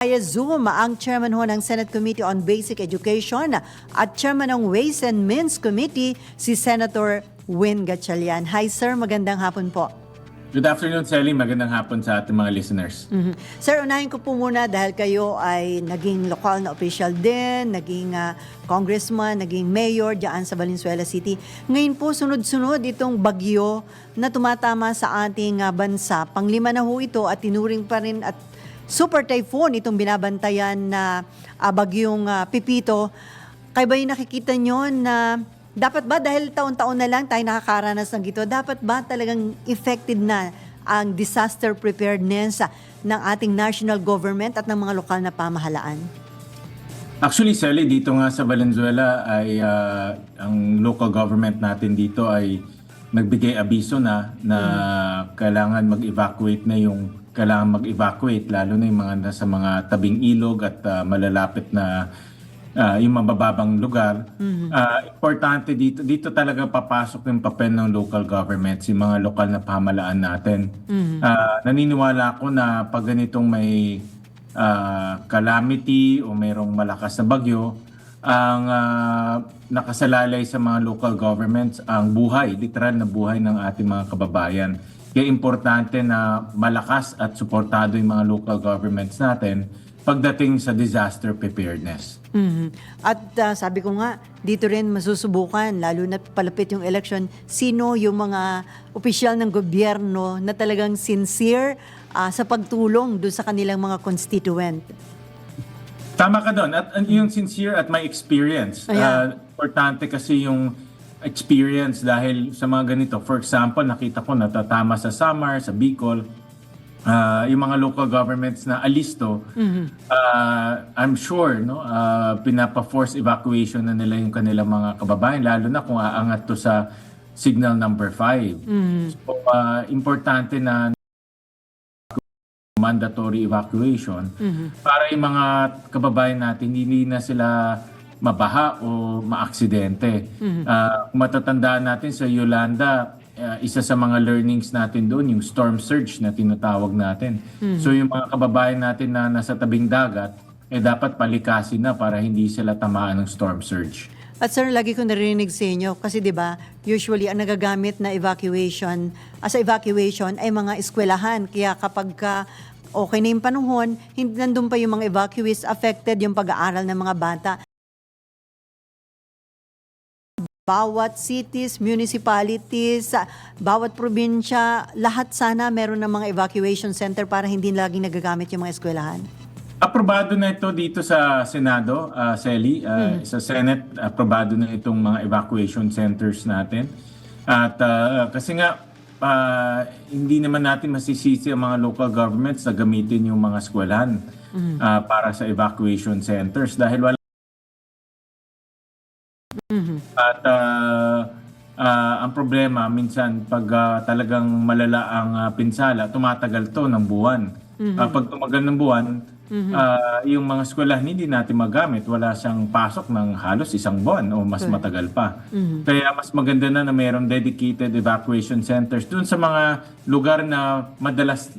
Via Zoom, ang chairman ho ng Senate Committee on Basic Education at chairman ng Ways and Means Committee, si Senator Win Gatchalian. Hi sir, magandang hapon po. Good afternoon, Sally. Magandang hapon sa ating mga listeners. Mhm. Sir, unahin ko po muna dahil kayo ay naging lokal na official din, naging ah, congressman, naging mayor diyan sa Valenzuela City. Ngayon po, sunod-sunod itong bagyo na tumatama sa ating ah, bansa. Panglima na ho ito at tinuring pa rin at super typhoon itong binabantayan na ah, bagyong ah, Pipito. Kayo ba yung nakikita nyo na dapat ba dahil taon-taon na lang tayo nakakaranas ng gito, dapat ba talagang effective na ang disaster preparedness ng ating national government at ng mga lokal na pamahalaan? Actually, Sally, dito nga sa Valenzuela ay ah, ang local government natin dito ay nagbigay abiso na na kailangan mag-evacuate na yung kailangan mag-evacuate lalo na yung mga nasa mga tabing ilog at ah, malalapit na ah, yung mabababang lugar. Ah, importante dito dito talaga papasok yung papel ng local governments, yung mga lokal na pamahalaan natin. Ah, naniniwala ako na pag ganitong may ah, calamity o mayroong malakas na bagyo, ang ah, nakasalalay sa mga local governments ang buhay, literal na buhay ng ating mga kababayan. Kaya importante na malakas at suportado yung mga local governments natin pagdating sa disaster preparedness. Mhm. At ah, sabi ko nga, dito rin masusubukan, lalo na palapit yung election, sino yung mga opisyal ng gobyerno na talagang sincere ah, sa pagtulong doon sa kanilang mga constituent. Tama ka doon. At at yung sincere at may experience. Ayan. Ah, importante kasi yung experience dahil sa mga ganito. For example, nakita ko natatama sa Samar, sa Bicol, ah, yung mga local governments na alisto, ah, I'm sure no, ah, pinapa-force evacuation na nila yung kanilang mga kababayan, lalo na kung aangat to sa signal number 5. So, ah, importante na mandatory evacuation para yung mga kababayan natin hindi na sila mabaha o maaksidente. Ah, kung matatandaan natin sa Yolanda, ah, isa sa mga learnings natin doon, yung storm surge na tinatawag natin. So yung mga kababayan natin na nasa tabing dagat, eh dapat palikasin na para hindi sila tamaan ng storm surge. At sir, lagi ko narinig sa inyo kasi 'di ba, usually ang nagagamit na evacuation, as evacuation ay mga eskwelahan. Kaya kapag ka okay na yung panahon, hindi nandun pa yung mga evacuees affected yung pag-aaral ng mga bata. Bawat cities, municipalities, bawat probinsya, lahat sana meron ng mga evacuation center para hindi laging nagagamit yung mga eskwelahan. Aprobado na ito dito sa Senado, uh, Sally. Uh, Sa Senate, aprobado na itong mga evacuation centers natin. At uh, kasi nga, uh, hindi naman natin masisisi ang mga local governments na gamitin yung mga eskwelahan uh, para sa evacuation centers dahil wala at uh, uh, ang problema minsan pag uh, talagang malala ang uh, pinsala, tumatagal to ng buwan. Uh, pag tumagal ng buwan, uh, yung mga eskwelahan hindi natin magamit. Wala siyang pasok ng halos isang buwan o mas matagal pa. Kaya mas maganda na na mayroong dedicated evacuation centers dun sa mga lugar na madalas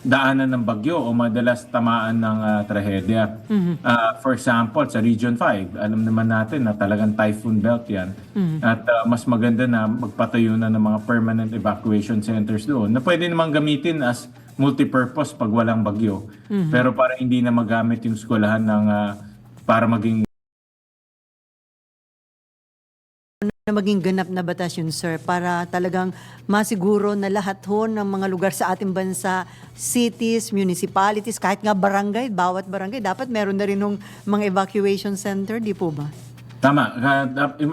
daanan ng bagyo o madalas tamaan ng ah, trahedya. Ah, for example, sa Region 5, alam naman natin na talagang typhoon belt yan. At ah, mas maganda na magpatayo na ng mga permanent evacuation centers doon na pwede namang gamitin as multipurpose pag walang bagyo. Pero para hindi na magamit yung eskwelahan ng ah, para maging na maging ganap na batas yun, sir, para talagang masiguro na lahat ho ng mga lugar sa ating bansa, cities, municipalities, kahit nga barangay, bawat barangay, dapat meron na rin ng mga evacuation center, di po ba? Tama.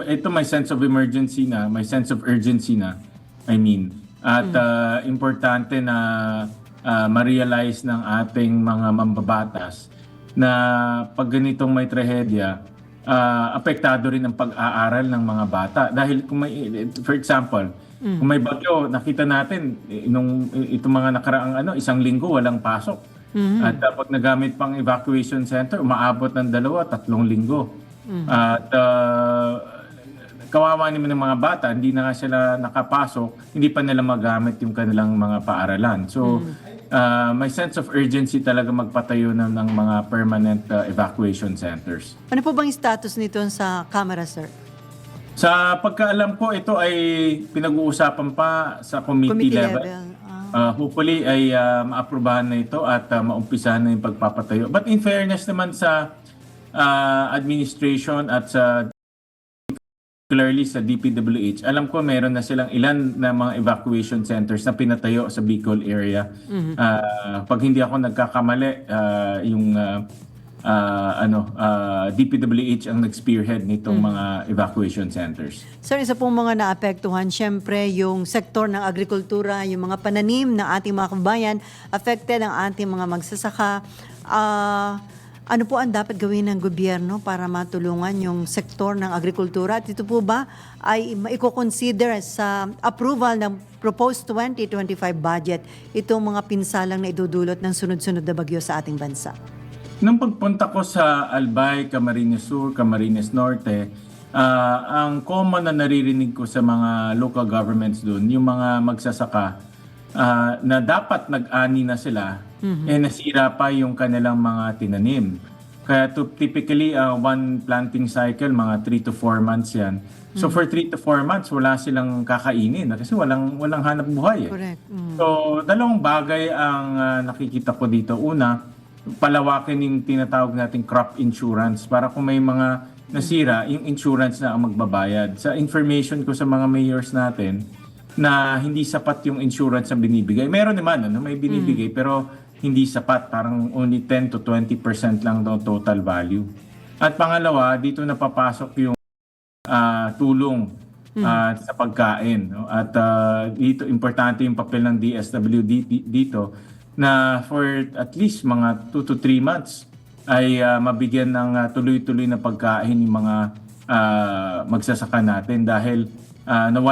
Ito may sense of emergency na, may sense of urgency na, I mean. At ah, importante na ah, ma-realize ng ating mga mambabatas na pag ganitong may trahedya, ah, apektado rin ang pag-aaral ng mga bata. Dahil kung may, for example, kung may bagyo, nakita natin, eh, nung eh, itong mga nakaraang ano, isang linggo, walang pasok. At uh, pag nagamit pang evacuation center, umaabot ng dalawa, tatlong linggo. At uh, kawawa naman ng mga bata, hindi na nga sila nakapasok, hindi pa nila magamit yung kanilang mga paaralan. So, ah, may sense of urgency talaga magpatayo ng, ng mga permanent ah, evacuation centers. Ano po bang status nito sa Kamara, sir? Sa pagkaalam ko, ito ay pinag-uusapan pa sa committee, Committee level. level. Ah. Uh, hopefully ay uh, maaprubahan na ito at uh, maumpisahan na yung pagpapatayo. But in fairness naman sa uh, administration at sa particularly sa DPWH, alam ko meron na silang ilan na mga evacuation centers na pinatayo sa Bicol area. Uh, pag hindi ako nagkakamali, uh, yung uh, uh, ano uh, DPWH ang nag-spearhead nitong mga evacuation centers. Sir, isa pong mga naapektuhan, syempre, yung sektor ng agrikultura, yung mga pananim ng ating mga kabayan, affected ang ating mga magsasaka. Ah, ano po ang dapat gawin ng gobyerno para matulungan yung sektor ng agrikultura? At ito po ba ay maiko-consider sa approval ng proposed 2025 budget itong mga pinsalang na idudulot ng sunod-sunod na bagyo sa ating bansa? Nung pagpunta ko sa Albay, Camarines Sur, Camarines Norte, ah, ang common na naririnig ko sa mga local governments doon, yung mga magsasaka ah, na dapat nag-ani na sila, eh nasira pa yung kanilang mga tinanim. Kaya to, typically, ah, one planting cycle, mga 3 to 4 months yan. So for 3 to 4 months, wala silang kakainin kasi walang, walang hanap buhay. Eh. Correct. Mm. So, dalawang bagay ang ah, nakikita ko dito. Una, palawakin yung tinatawag nating crop insurance para kung may mga nasira, yung insurance na ang magbabayad. Sa information ko sa mga mayors natin, na hindi sapat yung insurance na binibigay. Meron naman, ano, may binibigay, pero hindi sapat. Parang only 10 to 20% lang daw total value. At pangalawa, dito napapasok yung ah, tulong ah, sa pagkain. No? At ah, dito, importante yung papel ng DSWD dito na for at least mga 2 to 3 months ay ah, mabigyan ng ah, tuloy-tuloy na pagkain yung mga ah, magsasaka natin dahil ah, nawala